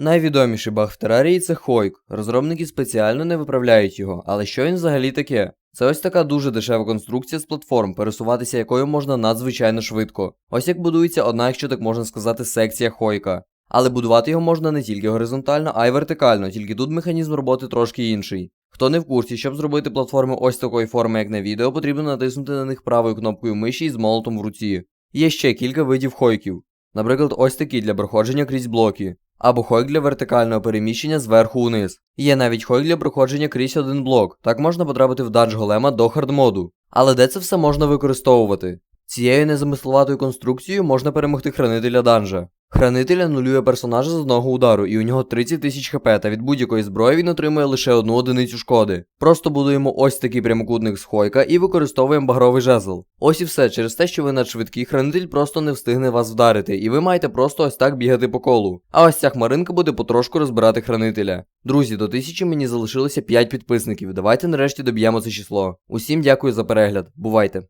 Найвідоміший баг в терарії це Хойк. Розробники спеціально не виправляють його, але що він взагалі таке? Це ось така дуже дешева конструкція з платформ, пересуватися якою можна надзвичайно швидко. Ось як будується одна, якщо так можна сказати, секція Хойка. Але будувати його можна не тільки горизонтально, а й вертикально, тільки тут механізм роботи трошки інший. Хто не в курсі, щоб зробити платформи ось такої форми, як на відео, потрібно натиснути на них правою кнопкою миші із молотом в руці. Є ще кілька видів хойків. Наприклад, ось такі для проходження крізь блоки. Або хойк для вертикального переміщення зверху униз. Є навіть хойк для проходження крізь один блок. Так можна потрапити в дадж голема до хардмоду. Але де це все можна використовувати? Цією незамисловатою конструкцією можна перемогти хранителя данжа. Хранитель анулює персонажа з одного удару, і у нього 30 тисяч хп, та від будь-якої зброї він отримує лише одну одиницю шкоди. Просто будуємо ось такий прямокутник з хойка і використовуємо багровий жезл. Ось і все, через те, що ви надшвидкий, хранитель просто не встигне вас вдарити, і ви маєте просто ось так бігати по колу. А ось ця хмаринка буде потрошку розбирати хранителя. Друзі, до тисячі мені залишилося 5 підписників. Давайте нарешті доб'ємо це число. Усім дякую за перегляд. Бувайте!